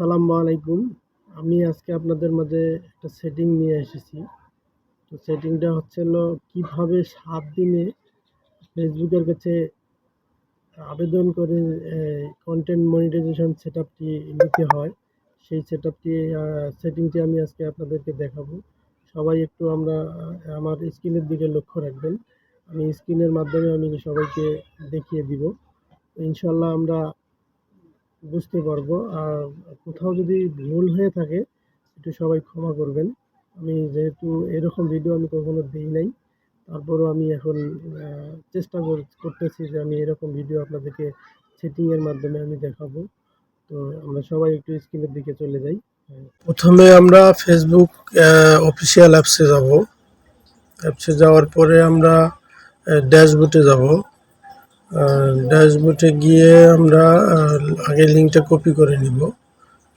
আসসালামু আলাইকুম। আমি আজকে আপনাদের মাঝে একটা সেটিং নিয়ে এসেছি। তো সেটিংটা হচ্ছে হলো কীভাবে সাত দিনে ফেসবুকের কাছে আবেদন করে কন্টেন্ট মনিটাইজেশন সেট আপটি নিতে হয়। সেই সেট আপটি সেটিংটি আমি আজকে আপনাদেরকে দেখাবো। সবাই একটু আমরা আমার স্ক্রিনের দিকে লক্ষ্য রাখবেন। আমি স্ক্রিনের মাধ্যমে আমি সবাইকে দেখিয়ে দিব। ইনশাল্লাহ আমরা বুঝতে পারব। আর কোথাও যদি ভুল হয়ে থাকে, একটু সবাই ক্ষমা করবেন। আমি যেহেতু এরকম ভিডিও আমি কখনো দিই নাই, তারপরও আমি এখন চেষ্টা কর- করতেছি যে আমি এরকম ভিডিও আপনাদেরকে সেটিংয়ের মাধ্যমে আমি দেখাবো। তো আমরা সবাই একটু স্ক্রিনের দিকে চলে যাই। প্রথমে আমরা ফেসবুক অফিসিয়াল অ্যাপসে যাব। অ্যাপসে যাওয়ার পরে আমরা ড্যাশবোর্ডে যাব। ড্যাশবোর্ডে গিয়ে আমরা আগে লিঙ্কটা কপি করে নিব।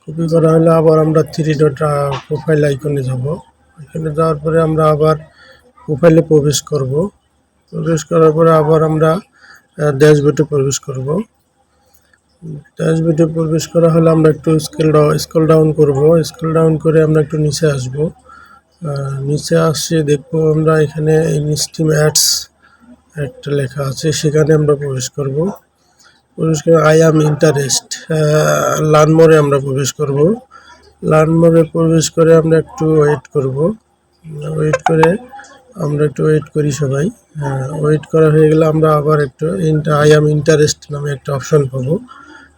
কপি করা হলে আবার আমরা থ্রি ডট প্রোফাইল আইকনে যাব। এখানে যাওয়ার পরে আমরা আবার প্রোফাইলে প্রবেশ করব। প্রবেশ করার পরে আবার আমরা ড্যাশবোর্ডে প্রবেশ করব। ড্যাশবোর্ডে প্রবেশ করা হলে আমরা একটু স্কেল স্কেল ডাউন করব। স্কেল ডাউন করে আমরা একটু নিচে আসব। নিচে আসে দেখব আমরা এখানে ইনস্টিম অ্যাডস একটা লেখা আছে, সেখানে আমরা প্রবেশ করব। প্রবেশ করে আই অ্যাম ইন্টারেস্ট লার্নমোরে আমরা প্রবেশ করব। লার্নমোরে প্রবেশ করে আমরা একটু ওয়েট করব। ওয়েট করে আমরা একটু ওয়েট করি সবাই। ওয়েট করা হয়ে গেলে আমরা আবার একটু আই অ্যাম ইন্টারেস্ট নামে একটা অপশন পাবো।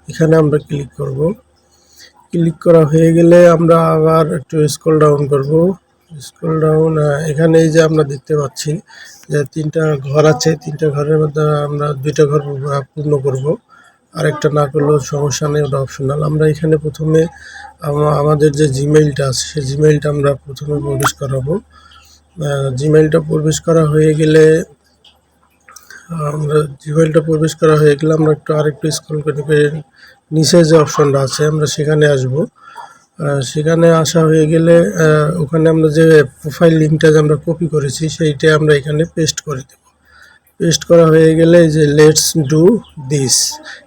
এখানে আমরা ক্লিক করব। ক্লিক করা হয়ে গেলে আমরা আবার একটু স্ক্রল ডাউন করব। স্ক্রল ডাউন এখানে এই যে আমরা দেখতে পাচ্ছি যে তিনটা ঘর আছে, তিনটা ঘরের মধ্যে আমরা দুইটা ঘর পূর্ণ করব। আরেকটা না করলেও সমস্যা নেই, ওটা অপশনাল আমরা এখানে প্রথমে আমা- আমাদের যে জিমেইলটা আছে, সেই জিমেইলটা আমরা প্রথমে প্রবেশ করাবো। জিমেইলটা প্রবেশ করা হয়ে গেলে, আমরা জিমেইলটা প্রবেশ করা হয়ে গেলে আমরা একটু আরেকটু স্ক্রল করে নিচে যে অপশনটা আছে, আমরা সেখানে আসব। সেখানে আসা হয়ে গেলে ওখানে আমরা যে প্রোফাইল লিঙ্কটা যে আমরা কপি করেছি, সেইটা আমরা এখানে পেস্ট করে দেব। পেস্ট করা হয়ে গেলে যে লেটস ডু দিস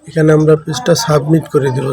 এখানে আমরা পেজটা সাবমিট করে দেব।